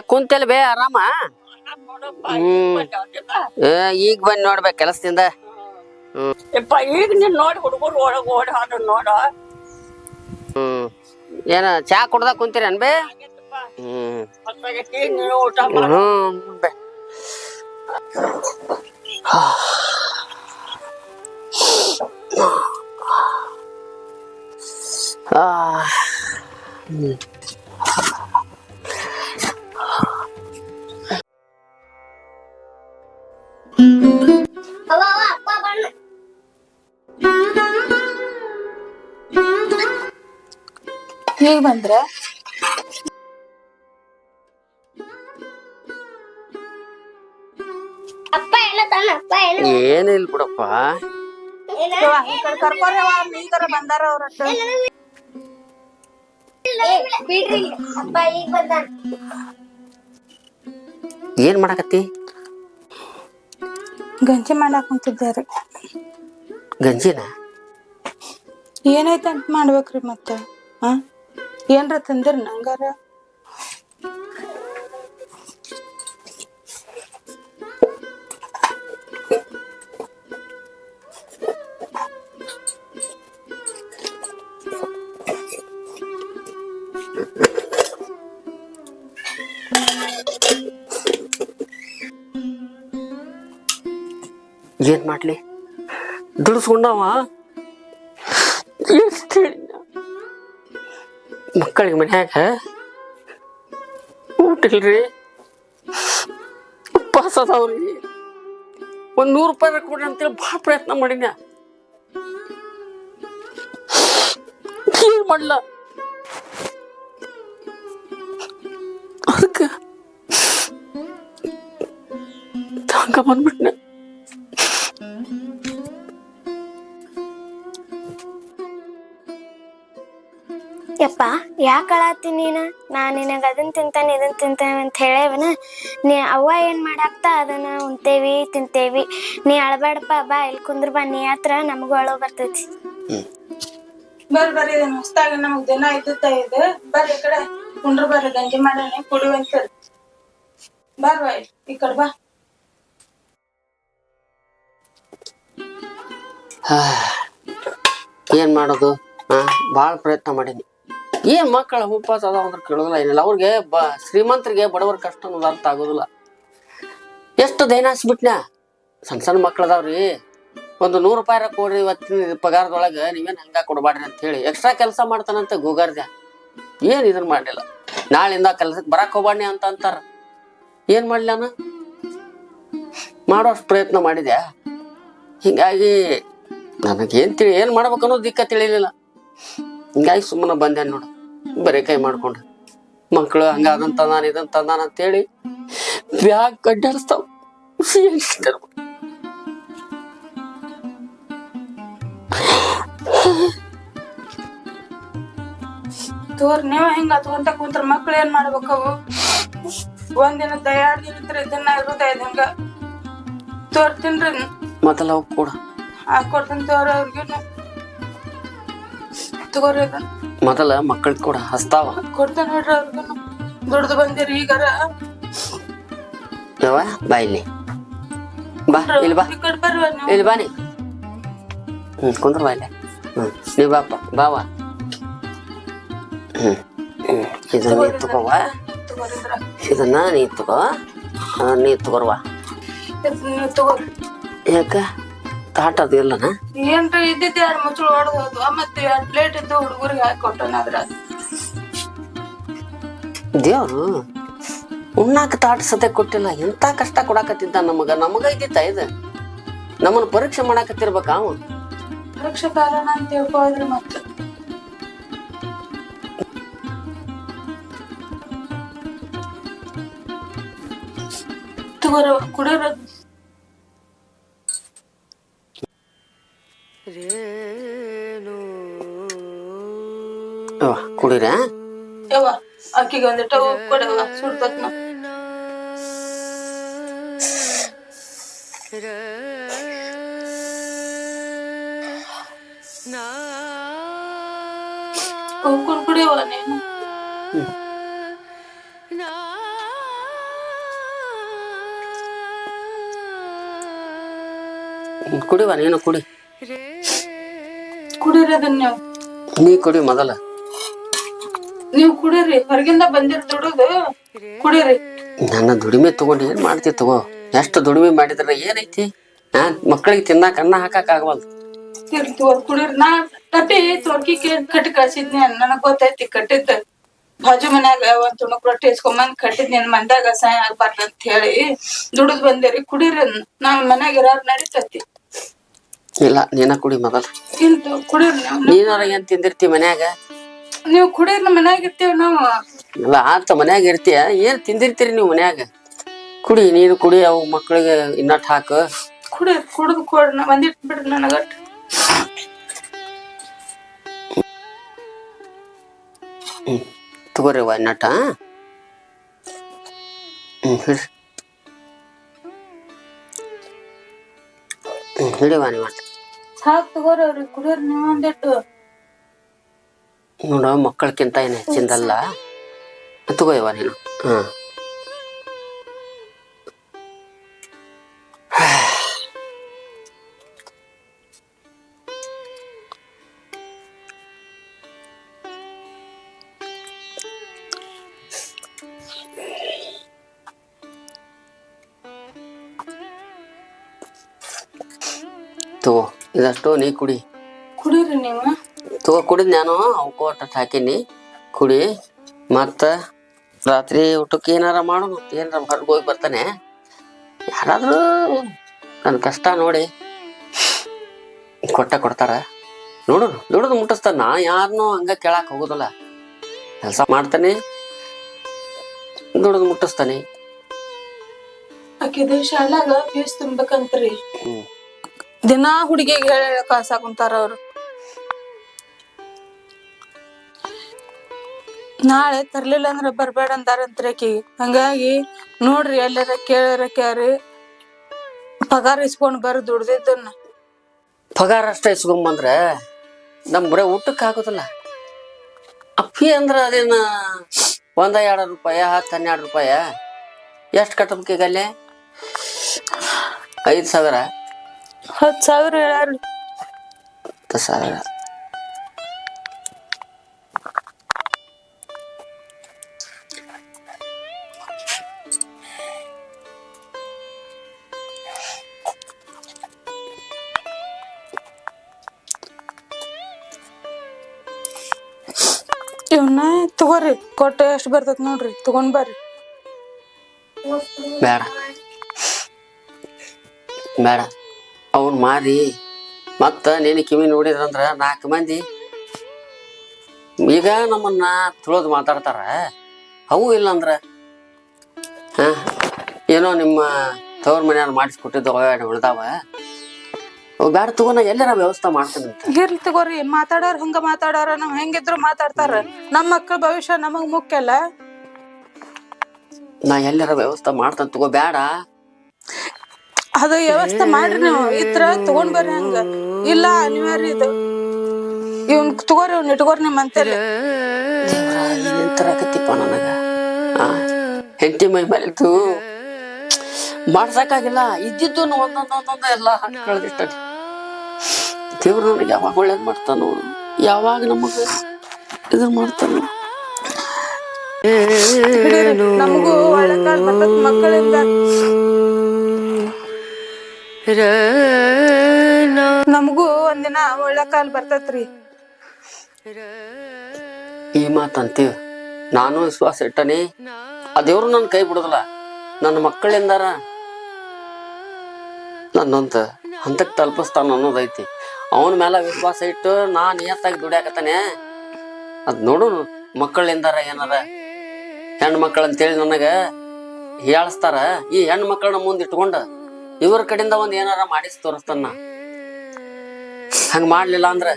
ಕುಂತಲ್ ಬೇ ಆರಾಮ? ಹ್ಮ್. ಈಗ ಬಂದ್ ನೋಡ್ಬೇಕು ಕೆಲಸದಿಂದ. ಹ್ಮ್. ಯಪ್ಪ ಈಗ ನೀನ್ ನೋಡಿ ಹುಡುಗರು ಒಳಗ ಓಡಿ ಹಾಡು ನೋಡ. ಹ್ಮ್. ಏನ ಚಾ ಕುಡ್ದ ಕುಂತೀರೇನ್ ಬೇ? ಹ್ಮ್. ಹ್ಮ್ ಬೇ. ಆ ಅವ್ವ ಈಗ ಬಂದ್ರೆ? ಅಪ್ಪ ಎಲ್ಲ ತಾನ ಅಪ್ಪ ಎಲ್ಲ ಏನಿಲ್ಲ ಬಿಡಪ್ಪ. ಕರ್ಕೊರವ ನೀತರ ಬಂದಾರ ಅವ್ರ ಬಿಡ್ರಿ. ಅಪ್ಪ ಈಗ ಬಂದಾನ ಏನ್ ಮಾಡಕತ್ತಿ? ಗಂಜಿ ಮಾಡಕ್ ಕುಂತಿದ್ದಾರೆ. ಗಂಜಿನ? ಏನೈತೆ ಅಂತ ಮಾಡ್ಬೇಕ್ರಿ ಮತ್ತೆ ಹಾ ಏನ್ರ ತಂದಿರ್ ನಂಗಾರ ಏನ್ ಮಾಡ್ಲಿ ದುಡಿಸ್ಕೊಂಡವ ಎಷ್ಟ್ ಹೇಳಿನ? ಮಕ್ಕಳಿಗೆ ಮನ್ಯಾಗ ಊಟ ಇಲ್ರಿ ಉಪವಾಸ ಅದಾವ್ರಿ ಒಂದ್ ನೂರು ರೂಪಾಯಿ ಕೊಡ್ರಿ ಅಂತೇಳಿ ಭಾಳ ಪ್ರಯತ್ನ ಮಾಡಿನ ಏನ್ ಮಾಡ್ಲ ಅದಕ್ಕೆ ಹಂಗ ಬಂದ್ಬಿಟ್ನ ಯಾಕೆ ಅಳತ್ತಿ ನೀನ? ನಾ ನಿನಗ ಅದನ್ ತಿಂತಾನೆ ಇದನ್ ತಿಂತಾನೆ ಅಂತ ಹೇಳೇವನ? ನೀ ಅವ್ವ ಏನ್ ಮಾಡಾಕ್ತ? ಅದನ್ನ ಉಣ್ತೇವಿ ತಿಂತೇವಿ. ನೀ ಅಳಬೇಡಪ್ಪ ಬಾ ಇಲ್ಲಿ ಕುಂದ್ರ ಬಾ ನೀ ಹತ್ರ ನಮಗೂ ಅಳೋ ಬರ್ತೈತಿ. ಬರ್ರಿ ಬರ್ರಿ ಇದನ್ನ ಹೊಸ್ದಾಗಿ ನಮಗ್ ದಿನ ಇದ್ದ ಇದೆ. ಬರ್ರಿ ಈ ಕಡೆ ಕುಂಡ್ರ ಬರ್ರಿ ಗಂಜಿ ಮಾಡಾನೆ ಕುಡಿಯುವಂತ ಬರ್ವ ಈ ಕಡೆ ಬಾ. ಏನ್ ಮಾಡೋದು? ಹಾ ಭಾಳ ಪ್ರಯತ್ನ ಮಾಡೀನಿ. ಏನ್ ಮಕ್ಕಳ ಉಪವಾಸ ಅದಾವ ಅಂದ್ರೆ ಕೇಳೋದಿಲ್ಲ ಏನಿಲ್ಲ ಅವ್ರಿಗೆ ಬ ಶ್ರೀಮಂತರಿಗೆ ಬಡವರ ಕಷ್ಟ ಅನ್ನೋದು ಅರ್ಥ ಆಗೋದಿಲ್ಲ. ಎಷ್ಟು ದೈನಾಸ್ಬಿಟ್ನ್ಯಾ ಸಣ್ಣ ಸಣ್ಣ ಮಕ್ಳು ಅದಾವ್ರಿ ಒಂದು ನೂರು ರೂಪಾಯಿ ಕೊಡ್ರಿ ಇವತ್ತಿನ ಪಗಾರದೊಳಗೆ, ನೀವೇನು ಹಂಗ ಕೊಡಬಾಡ್ರಿ ಅಂತ ಹೇಳಿ. ಎಕ್ಸ್ಟ್ರಾ ಕೆಲಸ ಮಾಡ್ತಾನಂತ ಗೋಗಾರ್ದ್ಯ ಏನು ಇದನ್ನ ಮಾಡಲಿಲ್ಲ. ನಾಳಿಂದ ಕೆಲ್ಸಕ್ಕೆ ಬರಕ್ ಹೋಗ್ಬಾಡ್ನಿ ಅಂತ ಅಂತಾರ. ಏನು ಮಾಡ್ಲಿ ನಾನು ಮಾಡೋಷ್ಟು ಪ್ರಯತ್ನ ಮಾಡಿದೆ ಹಿಂಗಾಗಿ ನನಗೇನು ತಿಳಿ, ಏನು ಮಾಡ್ಬೇಕು ಅನ್ನೋದು ದಿಕ್ಕ ತಿಳಿಲಿಲ್ಲ. ಹಿಂಗಾಗಿ ಸುಮ್ಮನೆ ಬಂದೆ ನೋಡು. ಬರೀ ಕೈ ಮಾಡ್ಕೊಂಡು ಮಕ್ಕಳು ಹಂಗ ಅದನ್ ತಂದಾನ ಇದನ್ ತಂದಾನ ಅಂತೇಳಿ ಬ್ಯಾಗ್ ಕಡ್ಡಾಡಿಸ್ತಾವ. ತೋರ್ ನೀವ ಹಿಂಗ ಹತ್ಕೊಂತ ಕುಂತ್ರ ಮಕ್ಳು ಏನ್ ಮಾಡ್ಬೇಕವು ಒಂದಿನ ಎರಡ್ ದಿನ ದಿನ ಇರುತ್ತೆ ಹಿಂಗ. ತೋರ್ ತಿನ್ರಿ. ಮೊದಲ ಅವು ಕೂಡ. ಹಾಕೊಡ್ತೀನಿ ತೋರ ಅವ್ರಿಗೂ ತಗೋರಿ ಇದನ್ನ ಮೊದಲ ಮಕ್ಕಳ ಕೂಡ ಹಸ್ತಾವ. ಕೊಡ್ತೇನೆ ನೋಡ್ರಿ ಅವ್ರಿಗೂ ದುಡ್ದು ಬಂದಿರಿ ಈಗಾರ. ಯಾವ ಬಾ ಇಲ್ಲಿ. ಬಾ ಇಲ್ಲಿ ಬಾ. ಈ ಕಡೆ ಬರ್ರಿ ನೀವು. ಇಲ್ಲಿ ಬಾ ನೀ. ಹ್ಞೂ ಕುಂದ್ರ ಬಾ ಇಲ್ಲಿ. ನೀ ಬಾಪ ಬಾವ ಹ್ಞೂ ಇದನ್ನ ನೀ ತಗೋವ ತಗೋರಿದ್ರ ಇದನ್ನ ನೀ ತಗೋ ಅದನ್ನ ನೀ ತಗೋರ್ವಾ ನೀವು ತಗೋರಿ ಯಾಕ? ತಾಟ ಅದು ಇಲ್ಲನ ಏನ್ರಿ ಇದ್ದಿದ್ದು ಎರಡು ಮುಚ್ಚಳ ಹೊಡೆದು ಹೋದ್ವು ಮತ್ತೆ ಎರಡು ಪ್ಲೇಟ್ ಇದ್ದು ಹುಡುಗರಿಗೆ ಹಾಕಿ ಕೊಟ್ಟನ ಅದ್ರ ದೇವ್ರು ಉಣ್ಣಾಕ ತಾಟ ಸತೆ ಕೊಟ್ಟಿಲ್ಲ ಎಂತ ಕಷ್ಟ ಕೊಡಾಕತ್ತಿದ್ದ ನಮಗ. ನಮಗ ಇದ್ದಿತ್ತ ಇದು? ನಮ್ಮನ್ನ ಪರೀಕ್ಷೆ ಮಾಡಾಕತ್ತಿರ್ಬೇಕ ಅವ? ಪರೀಕ್ಷೆ ಕಾರಣ ಅಂತ ತಿಳ್ಕೊಳ್ರಿ ಮತ್ತೆ. ಕುಡಿಯೋರ ಕುಡಿರ? ಆಕಿಗೆ ಒಂದಿಟ್ಟು ಕೊಡವ ಸುಡ್ತಕ್ಕ ಕುಡ್ಕೊಂಡು ಕುಡಿಯವ ನೀನು. ಕುಡಿವ ನೀನು ಕುಡಿ. ಕುಡಿರೋದನ್ನ ನೀ ಕುಡಿ ಮೊದಲ. ನೀವು ಕುಡೀರಿ ಹೊರಗಿಂದ ಬಂದಿರ್ ದುಡುದು ಕುಡೀರಿ. ನನ್ನ ದುಡಿಮೆ ತಗೊಂಡು ಏನ್ ಮಾಡ್ತಿ ತಗೋ? ಎಷ್ಟು ದುಡಿಮೆ ಮಾಡಿದ್ರೆ ಏನೈತಿ? ಹಾ ಮಕ್ಕಳಿಗೆ ತಿನ್ನಾಕ ಅನ್ನ ಹಾಕಕ್ ಆಗವಲ್ದು. ಇರ್ಲಿ ತಗೋ ಕುಡೀರಿ. ನಾ ತಟ್ಟಿ ತೊಡ್ಕಿ ಕಟ್ಟಿ ಕಳ್ಸಿದ್ನಿ ನನಗ್ ಗೊತ್ತೈತಿ ಕಟ್ಟಿದ್ದ. ಬಾಜು ಮನ್ಯಾಗ ಒಂದ್ ತುಣುಕ್ ರೊಟ್ಟಿ ಇಸ್ಕೊಂಬಂದ್ ಕಟ್ಟಿದ್ ನಿನ್ ಮಂದಾಗ ಸಹಾಯ ಆಗ್ಬಾರ್ದ ಅಂತ ಹೇಳಿ ದುಡಿದ್ ಬಂದೇರಿ ಕುಡಿರಿ. ನಾವ್ ಮನ್ಯಾಗ ಇರೋರ್ ನಡೀತೈತಿ. ಇಲ್ಲ ನೀನ ಕುಡಿ ಮಗಲ್ ಕುಡಿರಿ ಕುಡೀರಿ. ನೀವು ನೀನಾರ ಏನ್ ತಿಂದಿರ್ತಿ ಮನ್ಯಾಗ? ನೀವು ಕುಡಿಯ ಮನ್ಯಾಗ ಇರ್ತೀವಿ ನಾವು. ಇಲ್ಲ ಆತ ಮನ್ಯಾಗ ಇರ್ತೀಯ? ಏನ್ ತಿಂದಿರ್ತೀರಿ ನೀವು ಮನ್ಯಾಗ? ಕುಡಿ ನೀನು ಕುಡಿ ಅವು ಮಕ್ಕಳಿಗೆ ಇನ್ನಟ್ ಹಾಕು. ಕುಡಿ ಕುಡಿದು ಕೊಡ್ರಿ ನಾ ಒಂದಿಟ್ ಬಿಡ್ರಿ ನನಗಟ್ ತಗೋರಿ ಇನ್ನಟ ಹ್ಮ್ ಹಿಡ್ರಿ. ಹ್ಮ್ ಹಿಡಿವ ನೀವು ಸಾಕ್ ತಗೋರಿ ಅವ್ರಿಗೆ ಕುಡಿಯೋರು ನೀವು ಒಂದಿಟ್ಟು. ನೋಡು ಮಕ್ಕಳಕ್ಕಿಂತ ಏನು ಹೆಚ್ಚಿಂದಲ್ಲ? ತಗೋಯವ ನೀನು. ಹಾ. ತಗೋ ಇದಷ್ಟು ನೀ ಕುಡಿ. ಕುಡೀರಿ ನೀವು. ತಗೋ ಕುಡಿದ್ ನಾನು ಅವಕ್ಕೂ ಅಟ್ಟ ಹಾಕೀನಿ. ಕುಡಿ ಮತ್ತು ರಾತ್ರಿ ಊಟಕ್ಕೆ ಏನಾರ ಮಾಡು ಮತ್ತೆ ಏನಾರ ಹೊರಗೆ ಹೋಗಿ ಬರ್ತಾನೆ. ಯಾರಾದರೂ ನನ್ನ ಕಷ್ಟ ನೋಡಿ ಕೊಟ್ಟ ಕೊಡ್ತಾರ. ನೋಡು ದುಡಿದು ಮುಟ್ಟಿಸ್ತಾನೆ ನಾ ಯಾರನ್ನೂ ಹಂಗೆ ಕೇಳಕ್ಕೆ ಹೋಗುದಿಲ್ಲ. ಕೆಲಸ ಮಾಡ್ತಾನೆ. ದುಡಿದು ಮುಟ್ಟಿಸ್ತಾನೆ. ಆಕಿದ ಶಾಲಾಗ ಫೀಸ್ ತುಂಬಬೇಕಂತ್ರಿ. ದಿನ ಹುಡುಗಿಗೆ ಹೇಳಿ ಕಳ್ಸಾಕ ಕುಂತಾರ ಅವ್ರು. ನಾಳೆ ತರ್ಲಿಲ್ಲ ಅಂದ್ರ ಬರ್ಬೇಡ ಅಂತಾರಂತ್ರಿ ಆಕಿಗೆ ಹಂಗಾಗಿ ನೋಡ್ರಿ ಎಲ್ಲಾರ ಕೇಳ್ಯಾರ ಕೇಳ್ರಿ ಪಗಾರ ಇಸ್ಕೊಂಡ್ ಬರ್ ದುಡ್ದಿದ್ದನ್ನ. ಪಗಾರ ಅಷ್ಟೇ ಇಸ್ಕೊಂಬಂದ್ರೆ ನಮ್ ಬರೇ ಊಟಕ್ಕೆ ಆಗೋದಿಲ್ಲ. ಅಪ್ಪಿ ಅಂದ್ರ ಅದೇನ ಒಂದ ಎರಡು ರೂಪಾಯಿ ಹತ್ತು ಹನ್ನೆರಡು ರೂಪಾಯ ಎಷ್ಟು ಕಟ್ಟಬೇಕೀಗ ಅಲ್ಲಿ? ಐದು ಸಾವಿರ. ಹತ್ತು ಸಾವಿರ ಹೇಳ್ಯಾರ್ರಿ. ಹತ್ತು ಸಾವಿರ. ಬರ್ತೈತ್ ನೋಡ್ರಿ, ತಗೊಂಡ್ ಬರ್ರಿ. ಬೇಡ. ಬೇಡ. ಅವ್ನ ಮಾರಿ, ಮತ್ತ ನೀನು ಕಿವಿ ನೋಡಿದ್ರಂದ್ರ ನಾಲ್ಕು ಮಂದಿ. ಈಗ ನಮ್ಮನ್ನ ತುಳಿದು ಮಾತಾಡ್ತಾರ. ಅವು ಇಲ್ಲಂದ್ರ? ಏನೋ ನಿಮ್ಮ ತವ್ರ ಮನೆಯವ್ರು ಮಾಡಿಸ್ಕೊಟ್ಟಿದ್ದು ಉಳ್ದಾವ. ಬೇಡ ತಗೋ ನಾ ಎಲ್ಲಾರ ವ್ಯವಸ್ಥೆ ಮಾಡ್ತೀನಿ ಅಂತ. ಇರ್ಲಿ ತಗೋರಿ ಮಾತಾಡೋರು ಹಂಗ ಮಾತಾಡೋರ ನಾವ್ ಹೆಂಗಿದ್ರು ಮಾತಾಡ್ತಾರ. ನಮ್ಮ ಮಕ್ಕಳ ಭವಿಷ್ಯ ನಮಗ್ ಮುಖ್ಯ ಅಲ್ಲ? ನಾ ಎಲ್ಲರ ವ್ಯವಸ್ಥೆ ಮಾಡ್ತಾನೆ ತಗೋ ಬ್ಯಾಡ. ಅದು ವ್ಯವಸ್ಥೆ ಮಾಡ್ರಿ ನೀವು ಇತ್ರ ತಗೊಂಡ್ ಬರ್ರಿ ಹಂಗ. ಇಲ್ಲ ಅನಿವಾರ್ಯ ಇದು. ಇವ್ನ್ ತಗೋರಿ ಇವ್ನ ಇಟ್ಕೋರಿ ನಿಮ್ಮ ಅಂತೇಳಿ ತರಕತ್ತಿಪ್ಪ ನನಗ? ಹೆಂಡತಿ ಮೈ ಮೇಲೆ ಮಾಡ್ಸಕ್ಕಾಗಿಲ್ಲ ಇದ್ದಿದ್ದು ಒಂದೊಂದೊಂದೊಂದು ಎಲ್ಲ ಕಳ್ದಿಟ್ಟ ದೇವ್ರು ಯಾವಾಗ ಒಳ್ಳೇದ್ ಮಾಡ್ತಾನೋ ಯಾವಾಗ ನಮಗ ಇದು ಮಾಡ್ತಾನೋ. ನಮಗೂ ಒಳ್ಳೆ ಕಾಲ ಬರ್ತೈತ್ ಮಕ್ಕಳಿಂದ. ನಮಗೂ ಒಂದಿನ ಒಳ್ಳೆ ಕಾಲ ಬರ್ತೈತ್ರಿ. ಈ ಮಾತು ಅಂತೀವಿ ನಾನು ವಿಶ್ವಾಸ ಇಟ್ಟನಿ. ಆ ದೇವ್ರು ನನ್ನ ಕೈ ಬಿಡುದಿಲ್ಲ. ನನ್ನ ಮಕ್ಕಳಿಂದಾರ ನನ್ನಂತ ಹಂತಕ್ಕೆ ತಲುಪಿಸ್ತಾನ ಅನ್ನೋದೈತಿ. ಅವನ ಮೇಲೆ ವಿಶ್ವಾಸ ಇಟ್ಟು ನಾ ನಿಯತ್ತಾಗಿ ದುಡಿಯಾಕತ್ತಾನೆ. ಅದ್ ನೋಡು ಮಕ್ಕಳಿಂದಾರ ಏನಾರ. ಹೆಣ್ಣು ಮಕ್ಕಳು ಅಂತೇಳಿ ನನಗೆ ಹೇಳಿಸ್ತಾರ. ಈ ಹೆಣ್ಣು ಮಕ್ಕಳನ್ನ ಮುಂದೆ ಇಟ್ಕೊಂಡು ಇವ್ರ ಕಡೆಯಿಂದ ಒಂದು ಏನಾರ ಮಾಡಿಸಿ ತೋರಿಸ್ತಾನ ಹಂಗ ಮಾಡ್ಲಿಲ್ಲ ಅಂದ್ರೆ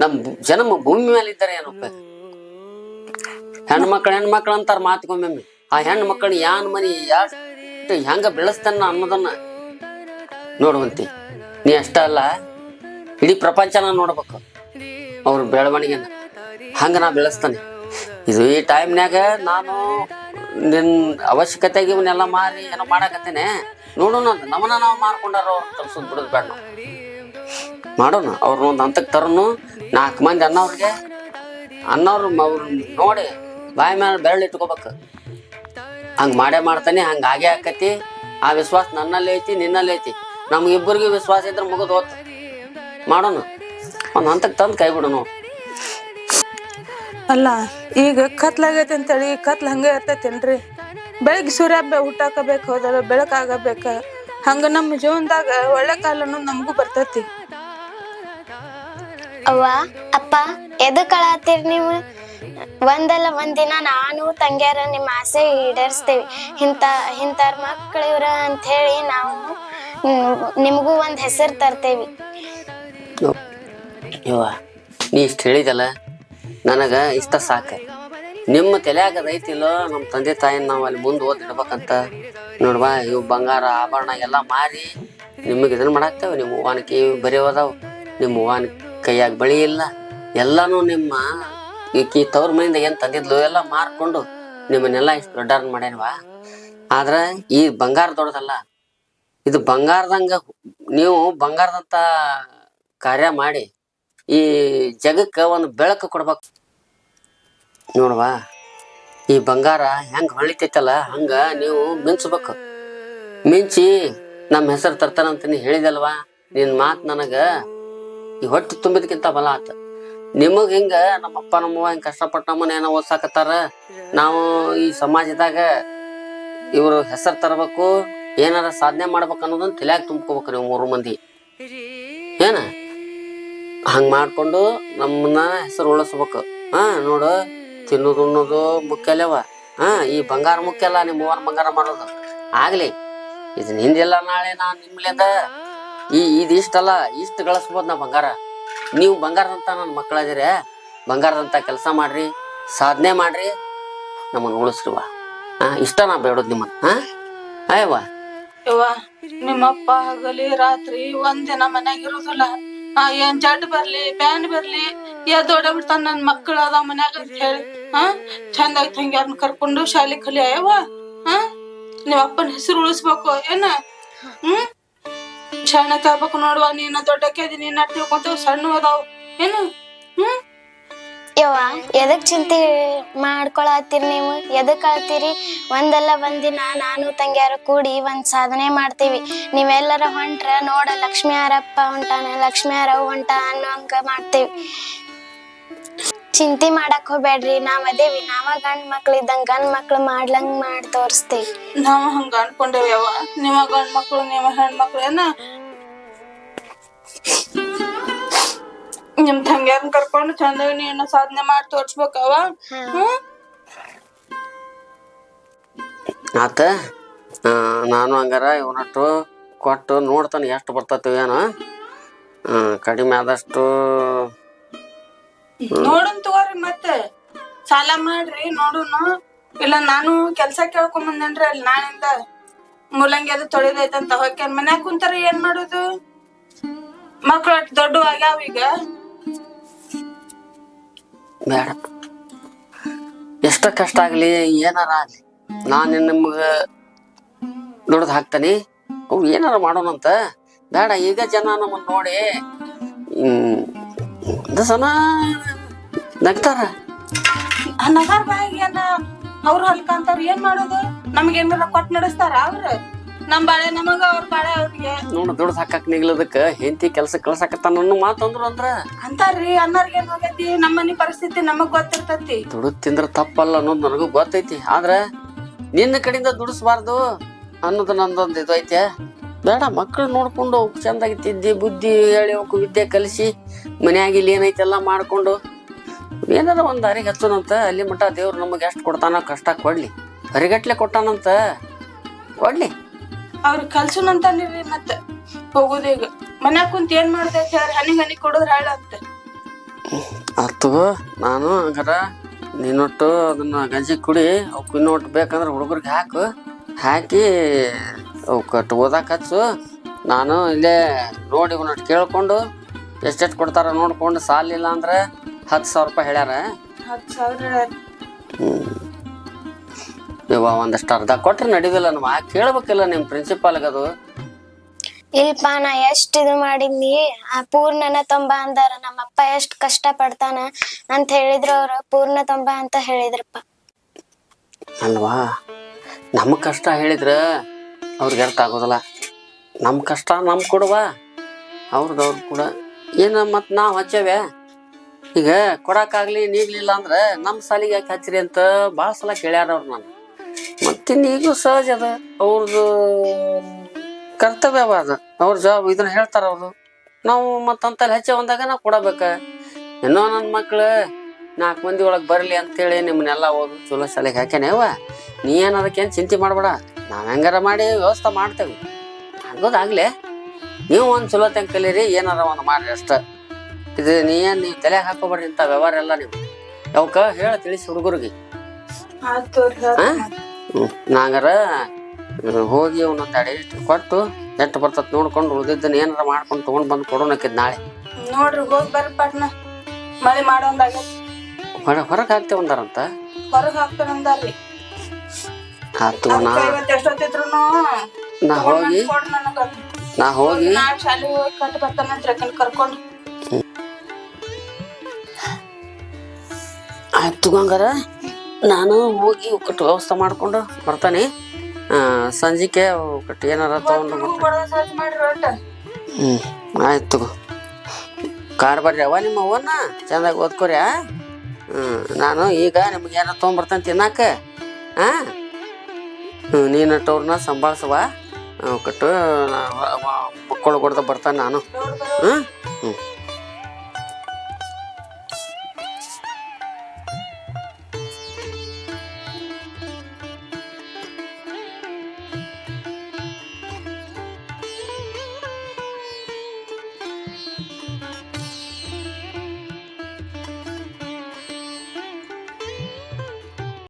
ನಮ್ ಜನಮ ಭೂಮಿ ಮೇಲೆ ಇದ್ದಾರೆ ಏನಪ್ಪ? ಹೆಣ್ಣು ಮಕ್ಕಳು ಹೆಣ್ಣು ಮಕ್ಕಳು ಅಂತಾರ ಮಾತ್ಕೊಮ್ಮೆ ಆ ಹೆಣ್ಣು ಯಾನ್ ಮನಿ ಎಷ್ಟು ಹೆಂಗ ಬೆಳೆಸ್ತಾನ ಅನ್ನೋದನ್ನ ನೋಡುವಂತಿ. ನೀ ಅಷ್ಟ ಅಲ್ಲ. ಇಡೀ ಪ್ರಪಂಚನ ನೋಡ್ಬೇಕು. ಅವ್ರ ಬೆಳವಣಿಗೆನ. ಹಂಗೆ ನಾ ಬೆಳೆಸ್ತಾನೆ. ಇದು ಈ ಟೈಮ್ನಾಗ ನಾನು ನಿನ್ ಅವಶ್ಯಕತೆಗೆ ಇವನ್ನೆಲ್ಲ ಮಾರಿ ಏನೋ ಮಾಡಕತ್ತೇನೆ. ನೋಡೋಣ, ನಮ್ಮನ್ನ ನಾವು ಮಾರ್ಕೊಂಡಾರ ಅವ್ರು ಕಲ್ಸೋದ್ ಬಿಡೋದು ಬೇಡ. ಮಾಡೋಣ ಅವ್ರನ್ನ ಒಂದು ಹಂತಕ್ಕೆ ತರೋನು ನಾಲ್ಕು ಮಂದಿ ಅನ್ನೋರ್ಗೆ, ಅನ್ನೋರು ಅವ್ರು ನೋಡಿ ಬಾಯಿ ಮೇಲೆ ಬೆರಳು ಇಟ್ಕೋಬೇಕು. ಹಂಗೆ ಮಾಡೇ ಮಾಡ್ತಾನೆ, ಹಂಗೆ ಆಗೇ ಆಕತಿ. ಆ ವಿಶ್ವಾಸ ನನ್ನಲ್ಲಿ ಐತಿ, ನಿನ್ನಲ್ಲಿ ಐತಿ. ನಮ್ಗಿಬ್ಬರಿಗೂ ವಿಶ್ವಾಸ ಇದ್ರೆ ಮುಗಿದು ಹೋತ್. ಮಾಡೋಣ. ಒಂದು ಹಂತಕ್ಕೆ ತಂದು ಕೈ ಬಿಡೋಣ ಅಲ್ಲ ಈಗ ಕತ್ಲಾಗೈತೆ ಅಂತೇಳಿ ಕತ್ಲ ಹಂಗೆ ಇರ್ತೈತೇನ್ರಿ? ಬೆಳಗ್ಗೆ ಸೂರ್ಯ ಹುಟ್ಟಾಕಬೇಕು ಹೋದಲ್ಲ ಬೆಳಕಾಗಬೇಕ ಹಂಗ ನಮ್ಮ ಜೀವನದಾಗ ಒಳ್ಳೆ ಕಾಲನು ನಮಗೂ ಬರ್ತೈತಿ. ಅವ್ವ ಅಪ್ಪ ಎದಕ್ಕೆ ಅಳತ್ತೀರಿ ನೀವು? ಒಂದಲ್ಲ ಒಂದಿನ ನಾನು ತಂಗ್ಯಾರ ನಿಮ್ಮ ಆಸೆ ಈಡೇರಿಸ್ತೇವೆ. ಇಂಥ ಇಂಥವ್ರ ಮಕ್ಳು ಇವ್ರ ಅಂತ ಹೇಳಿ ನಾವು ನಿಮಗೂ ಒಂದು ಹೆಸರು ತರ್ತೇವಿ. ಯವ್ವ, ನೀ ಇಷ್ಟು ಹೇಳಿದಲ್ಲ, ನನಗೆ ಇಷ್ಟ ಸಾಕು. ನಿಮ್ಮ ತಲೆಯಾಗ ರೈತಿಲ್ಲೋ, ನಮ್ಮ ತಂದೆ ತಾಯಿನ ನಾವು ಅಲ್ಲಿ ಮುಂದೆ ಓದಿಡ್ಬೇಕಂತ ನೋಡ್ವಾ ಇವು ಬಂಗಾರ ಆಭರಣ ಎಲ್ಲ ಮಾರಿ, ನಿಮಗೆ ಇದನ್ನು ಮಾಡಾಕ್ತೇವೆ, ನಿಮ್ಮ ಹೂವನ ಕೈ ಬರೀ ಅದಾವ ನಿಮ್ಮ ಹೂವಾನ ಕೈಯಾಗ ಬಳಿ ಇಲ್ಲ. ಎಲ್ಲಾನು ನಿಮ್ಮ ಈಕಿ ತವ್ರ ಮನೆಯಿಂದ ಏನು ತಂದಿದ್ಲು, ಎಲ್ಲ ಮಾರ್ಕೊಂಡು ನಿಮ್ಮನ್ನೆಲ್ಲ ಇಷ್ಟು ದೊಡ್ಡಾರನ್ ಮಾಡ್ಯಾನವಾ. ಆದ್ರೆ ಈ ಬಂಗಾರ ದೊಡ್ಡದಲ್ಲ, ಇದು ಬಂಗಾರದಂಗ ನೀವು ಬಂಗಾರದಂತ ಕಾರ್ಯ ಮಾಡಿ ಈ ಜಗಕ್ಕೆ ಒಂದು ಬೆಳಕು ಕೊಡ್ಬೇಕು. ನೋಡ್ವಾ, ಈ ಬಂಗಾರ ಹೆಂಗ್ ಹೊಳಿತೈತಲ್ಲ, ಹಂಗ ನೀವು ಮಿಂಚ್ಬೇಕು. ಮಿಂಚಿ ನಮ್ಮ ಹೆಸರು ತರ್ತಾನಂತ ನೀ ಹೇಳಿದಲ್ವಾ? ನಿನ್ ಮಾತು ನನಗ ಈ ಹೊಟ್ಟೆ ತುಂಬಿದಕ್ಕಿಂತ ಬಲ ಆತ. ನಿಮಗ್ ಹಿಂಗ ನಮ್ಮಪ್ಪ ನಮ್ಮವ್ವ ಹಿಂಗ ಕಷ್ಟಪಟ್ಟು ನಮ್ಮನ್ನ ಏನೋ ಓದ್ಸಾಕತ್ತಾರ? ನಾವು ಈ ಸಮಾಜದಾಗ ಇವರು ಹೆಸರು ತರಬೇಕು, ಏನಾರ ಸಾಧನೆ ಮಾಡ್ಬೇಕು ಅನ್ನೋದನ್ನ ತಲೆಯಾಗಿ ತುಂಬ್ಕೋಬೇಕು ನೀವು ಮೂರು ಮಂದಿ. ಏನ? ಹಂಗ್ ಮಾಡ್ಕೊಂಡು ನಮ್ಮನ್ನ ಹೆಸರು ಉಳಿಸ್ಬೇಕು. ಹಾಂ, ನೋಡು, ತಿನ್ನೋದು, ಉಣ್ಣೋದು ಮುಖ್ಯ ಹಾ, ಈ ಬಂಗಾರ ಮುಖ್ಯ ಅಲ್ಲ, ನಿಮ್ಮ ಬಂಗಾರ ಮಾಡೋದು. ಆಗಲಿ ಇದನ್ನ ನಿಂದಿಲ್ಲ ನಾಳೆ ನಾನು ನಿಮ್ಲಿಂದ ಈ, ಇದು ಇಷ್ಟಲ್ಲ ಇಷ್ಟು ಗಳಿಸ್ಬೋದು ನಾ ಬಂಗಾರ. ನೀವು ಬಂಗಾರದಂತ ನನ್ನ ಮಕ್ಕಳದಿರ ಬಂಗಾರದಂತ ಕೆಲಸ ಮಾಡ್ರಿ, ಸಾಧನೆ ಮಾಡ್ರಿ, ನಮ್ಮನ್ನ ಉಳಿಸ್ರಿವ ಹಾ, ಇಷ್ಟ ನಾ ಬೇಡೋದು ನಿಮ್ಮನ್ನ. ಹಾ ಅಯ್ಯವ್ವ ಯವ್ವ ನಿಮ್ಮಪ್ಪ ಆಗಲಿ ರಾತ್ರಿ ಒಂದಿನ ಮನ್ಯಾಗ ಇರುದಿಲ್ಲ. ಆ, ಏನ್ ಜಡ್ ಬರ್ಲಿ, ಬ್ಯಾನ್ ಬರ್ಲಿ ಎದ್ದೋಡ ಬಿಡ್ತಾನ ನನ್ ಮಕ್ಕಳು ಅದಾವ ಮನ್ಯಾಗ ಅಂತ ಹೇಳಿ ಹಾ ಚಂದಾಗಿ ಯಾರನ್ನ ಕರ್ಕೊಂಡು ಶಾಲೆ ಕಲಿ ಆಯವ ಹಾ ನೀವ್ ಅಪ್ಪನ ಹೆಸರು ಉಳಿಸ್ಬೇಕು, ಏನ? ಹ್ಮ್? ಶಾಣೆ ತಗೋಬೇಕು ನೋಡುವ, ನೀನ ದೊಡ್ಡಕ್ಕೆ ನೀನ್ ತಿಳ್ಕೊಂತ ಸಣ್ಣ ಅದಾವ್, ಏನು? ಯವ್ವ ಎದಕ್ ಚಿಂತೆ ಮಾಡ್ಕೊಳತ್ತೀರಿ ನೀವು? ಎದಕ್ ಅಳ್ತೀರಿ ಒಂದಲ್ಲ ಒಂದಿನ ನಾನು ತಂಗಿಯಾರು ಕೂಡಿ ಒಂದ್ ಸಾಧನೆ ಮಾಡ್ತೀವಿ. ನೀವೆಲ್ಲರ ಹೊಂಟ್ರ ನೋಡ ಲಕ್ಷ್ಮಿ ಯಾರಪ್ಪ ಹೊಂಟಾನ, ಲಕ್ಷ್ಮಿ ಯಾರ ಹೊಂಟ ಅನ್ನೋಂಗ ಮಾಡ್ತೀವಿ. ಚಿಂತೆ ಮಾಡಕ್ ಹೋಗ್ಬೇಡ್ರಿ ನಾವ್ ಅದೇವಿ. ನಾವ ಗಂಡ್ ಮಕ್ಳು ಇದ್ದಂಗ ಗಂಡ್ ಮಕ್ಳು ಮಾಡ್ಲಂಗ್ ಮಾಡಿ ತೋರಿಸ್ತೀವಿ. ನಾವು ಹಂಗ ಅನ್ಕೊಂಡೇವಿ ನೀವ ಗಂಡ್ ಮಕ್ಳು, ನಿಮ್ಮ ಹೆಣ್ಮಕ್ಳು ಏನ? ನಿಮ್ ತಂಗ್ಯಾರನ್ ಕರ್ಕೊಂಡು ಚಂದ ನೀನು ಸಾಧನೆ ಮಾಡಿ ತೋರ್ಸ್ಬೇಕವ ಹ್ಮ್? ಆತ ಆ, ನಾನು ಹಂಗಾರ ಇವನಟ್ಟು ಕೊಟ್ಟು ನೋಡ್ತಾನೆ ಎಷ್ಟು ಬರ್ತೈತಿ ಏನೋ. ಆ, ಕಡಿಮೆ ಆದಷ್ಟು ನೋಡನ್ ತಗೋರಿ ಮತ್ತೆ. ಸಾಲ ಮಾಡ್ರಿ ನೋಡೋಣ. ಇಲ್ಲ ನಾನು ಕೆಲ್ಸ ಕೇಳ್ಕೊಂಡ್ ಬಂದೇನ್ರಿ ಅಲ್ಲಿ ನಾಳಿಂದ. ಮೂಲಂಗಿ ಅದು ತೊಳೆದೈತಂತ ಹೋಗ್ಯಾನ ಮನ್ಯಾಗ ಕುಂತಾರ ಏನ್ ಮಾಡೋದು? ಮಕ್ಳು ಅಷ್ಟ್ ದೊಡ್ಡ ಆಗ್ಯಾವ ಈಗ. ಬೇಡ. ಎಷ್ಟ ಕಷ್ಟ ಆಗಲಿ, ಏನಾರ ಆಗಲಿ. ನಾನು ನಿಮ್ಗೆ ದುಡ್ದು ಹಾಕ್ತಾನೆ. ಅವು ಏನಾರ ಮಾಡೋಣಂತ. ಬೇಡ, ಈಗ ಜನ ನಮ್ಮನ್ನು ನೋಡಿ ಸಲ ನಗ್ತಾರ. ನಗಾರ್ ಬಾಯಿಗೆ ಅವ್ರು ಹಲ್ಕಂತಾರ ಏನ್ ಮಾಡೋದು? ನಮ್ಗೆ ಏನಾರ ಕೊಟ್ಟು ನಡೆಸ್ತಾರ ಅವ್ರ. ನಮ್ ಬಾಳೆ ನಮಗ ಅವ್ರ ಬಾಳೆ ಅವ್ರಿಗೆ. ನೋಡು ದುಡ್ದು ಹಾಕಕ್ ನಿಗ್ಲದಕ್ಕೆ ಹೆಂಡತಿ ಕೆಲಸ ಕಳ್ಸಾಕತ್ತಾನ ಅನ್ನೋ ಮಾತಂದ್ರು ಅಂದ್ರ ಅಂತಾರ್ರಿ ಅನ್ನೋರ್ಗೆ ಏನ್ ಹೋಗೈತಿ ನಮ್ಮ ಮನಿ ಪರಿಸ್ಥಿತಿ ನಮಗ್ ಗೊತ್ತಿರ್ತೈತಿ. ದುಡ್ಡು ತಿಂದ್ರ ತಪ್ಪಲ್ಲ ಅನ್ನೋದು ನನಗೂ ಗೊತ್ತೈತಿ. ಆದ್ರೆ ನಿನ್ನ ಕಡೆಯಿಂದ ದುಡಿಸ್ಬಾರ್ದು ಅನ್ನೋದು ನಂದೊಂದು ಇದು ಐತೆ. ಬೇಡ ಮಕ್ಕಳು ನೋಡ್ಕೊಂಡು ಚಂದಾಗಿ ತಿದ್ದಿ ಬುದ್ಧಿ ಹೇಳಿ ಅವಕ್ಕೆ ವಿದ್ಯೆ ಕಲಿಸಿ ಮನ್ಯಾಗ ಇಲ್ಲಿ ಏನೈತೆಲ್ಲ ಮಾಡ್ಕೊಂಡು. ಏನಾರ ಒಂದು ದಾರಿಗೆ ಹಚ್ಚೋಣಂತ ಅಲ್ಲಿ ಮಟ್ಟ ದೇವ್ರು ನಮಗೆ ಎಷ್ಟು ಕೊಡ್ತಾನೋ ಕಷ್ಟ ಕೊಡ್ಲಿ. ಹರಿಗಟ್ಲೆ ಕೊಟ್ಟಾನಂತ ಕೊಡ್ಲಿ. ಅವ್ರ ಕಲ್ಸುನಂತ ನೀವ್ರಿ ಮತ್ತೆ ಹೋಗುದೀಗ ಮನ್ಯಾಗ ಕುಂತ ಏನ್ ಮಾಡ್ದೆ ಹೇಳ್ರಿ? ಹನಿ ಹನಿ ಕೊಡೋದ್ರ ಹೇಳ ಅಂತ. ಆತು ನಾನು ಹಂಗಾರ ನೀನೊಟ್ಟು ಅದನ್ನ ಗಂಜಿ ಕುಡಿ ಅವಕ್ಕೆ ಇನ್ನೊಟ್ಟು ಬೇಕಂದ್ರೆ ಹುಡುಗರಿಗೆ ಹಾಕು. ಹಾಕಿ ಅವಕ್ಕೆ ಓದಾಕ ಹಚ್ಚು. ನಾನು ಇಲ್ಲೇ ನೋಡಿ ಒಂದೊಟ್ಟು ಕೇಳ್ಕೊಂಡು ಎಷ್ಟೆಷ್ಟು ಕೊಡ್ತಾರ ನೋಡ್ಕೊಂಡು ಸಾಲಿಲ್ಲ ಅಂದ್ರೆ ಹತ್ತು ಸಾವಿರ ರೂಪಾಯಿ ಹೇಳ್ಯಾರ. ಹತ್ತು ಸಾವಿರ ಇವ ಒಂದಷ್ಟು ಅರ್ಧ ಕೊಟ್ರೆ ನಡೀದಿಲ್ಲ ನಮ್ಮ ಕೇಳ್ಬೇಕಿಲ್ಲ ನಿಮ್ಮ ಪ್ರಿನ್ಸಿಪಾಲ್ಗೆ ಅದು. ಇಲ್ಪ ನಾ ಎಷ್ಟ್ ಇದು ಮಾಡಿದ್ನಿ ಆ ಪೂರ್ಣನ ತೊಂಬ ಅಂದಾರ ನಮ್ಮಪ್ಪ ಎಷ್ಟ್ ಕಷ್ಟ ಪಡ್ತಾನ ಅಂತ ಹೇಳಿದ್ರು ಅವ್ರು ಪೂರ್ಣ ತೊಂಬ ಅಂತ ಹೇಳಿದ್ರಪ್ಪ. ಅಲ್ವಾ? ನಮ್ಮ ಕಷ್ಟ ಹೇಳಿದ್ರ ಅವ್ರಿಗೆ ಅರ್ಥ ಆಗೋದಿಲ್ಲ. ನಮ್ಮ ಕಷ್ಟ ನಮ್ ಕೊಡುವ ಅವ್ರದ್ದು ಅವ್ರು ಕೂಡ. ಏನು ಮತ್ತು ನಾವು ಹಚ್ಚೇವೆ? ಈಗ ಕೊಡಕ್ಕಾಗ್ಲಿ ನೀಗ್ಲಿಲ್ಲ ಅಂದ್ರೆ ನಮ್ಮ ಸಾಲಿಗೆ ಯಾಕೆ ಹಚ್ಚಿರಿ ಅಂತ ಭಾಳ ಸಲ ಕೇಳ್ಯಾರ ಅವ್ರು ನಾನು. ಮತ್ತಿನ್ನು ಈಗೂ ಸಹಜ ಅದ. ಅವ್ರದ್ದು ಕರ್ತವ್ಯವಾದ ಅವ್ರ ಜಾಬ್ ಇದನ್ನ ಹೇಳ್ತಾರ ಅವರು. ನಾವು ಮತ್ತಂತಲ್ಲಿ ಹೆಚ್ಚೆ ಬಂದಾಗ ನಾವು ಕೊಡಬೇಕ. ಇನ್ನೋ ನನ್ನ ಮಕ್ಳು ನಾಲ್ಕು ಮಂದಿ ಒಳಗೆ ಬರಲಿ ಅಂತೇಳಿ ನಿಮ್ಮನ್ನೆಲ್ಲ ಓದು ಚಲೋ ಶಾಲೆಗೆ ಹಾಕ್ಯಾನೇವ ನೀ ಏನು ಅದಕ್ಕೇನು ಚಿಂತೆ ಮಾಡಬೇಡ. ನಾವು ಹೆಂಗಾರ ಮಾಡಿ ವ್ಯವಸ್ಥೆ ಮಾಡ್ತೇವೆ. ಆಗೋದಾಗಲೇ ನೀವು ಒಂದು ಚಲೋ ತಂಗ ಕಲೀರಿ ಏನಾರ ಒಂದು ಮಾಡಿರಿ ಅಷ್ಟ. ಇದು ನೀ ಏನು ನೀವು ತಲೆ ಹಾಕೋಬೇಡ್ರಿ ಇಂಥ ವ್ಯವಹಾರ ಎಲ್ಲ ನೀವು. ಅವಕ್ಕ ಹೇಳ ತಿಳಿಸಿ ಹುಡುಗರಿಗೆ. ಹಾಂ ನಾಂಗಾರ ಹೋಗಿ ಒಂದೊಂದು ಅಡಿ ಕೊಟ್ಟು ಎಷ್ಟು ಬರ್ತತ್ ನೋಡ್ಕೊಂಡು ಉಳ್ದಿದ್ದನ್ನ ಏನಾರ ಮಾಡ್ಕೊಂಡು ತಗೊಂಡು ಬಂದು ಕೊಡೋಣಕ್ಕಿದ್ ನಾಳೆ. ನೋಡ್ರಿ ಹೋಗಿ ಬರ್ರಿ ಪಟ್ನ. ಮಳಿ ಮಾಡೋಂದಾಗ ಹೊರ ಹೊರಗೆ ಹಾಕ್ತೇವೆ ಅಂದಾರಂತ? ಹೊರಗೆ ಹಾಕ್ತಾರಂದಾರ್ರಿ ಆತು ನಾ ಎಷ್ಟೊತ್ತಿದ್ರು ನಾ ಹೋಗಿ ನಾ ಹೋಗಿ ನಾಳೆ ಶಾಲೆಗೆ ಹೋಗಿ ಕಟ್ ಬರ್ತಾನಂತ್ರಿ ಆಕಿನ್ ಕರ್ಕೊಂಡು. ಆಯ್ತು ಹಂಗಾರ ನಾನು ಹೋಗಿ ಒಕ್ಕಟ್ಟು ವ್ಯವಸ್ಥೆ ಮಾಡ್ಕೊಂಡು ಬರ್ತಾನೆ. ಸಂಜಿಕೆ ಒಕ್ಕಟ್ಟು ಏನಾರ ತಗೊಂಡು ಹ್ಞೂ ಆಯ್ತು ತಗೋ. ಕಾರ್ ಬರ್ರಿ ಅವ ನಿಮ್ಮ ಅವನ್ನ ಚೆನ್ನಾಗಿ ಓದ್ಕೊರಿ, ಆ? ನಾನು ಈಗ ನಿಮ್ಗೆ ಏನಾರ ತೊಗೊಂಬರ್ತಾನೆ ತಿನ್ನಾಕ ಹಾಂ ಹ್ಞೂ ನೀನು ಟೋರ್ನ ಸಂಭಾಳಿಸುವ ಒಕ್ಕಟ್ಟು ಮಕ್ಕಳು ಬರ್ತಾನೆ ನಾನು. ಹ್ಞೂ ಹ್ಞೂ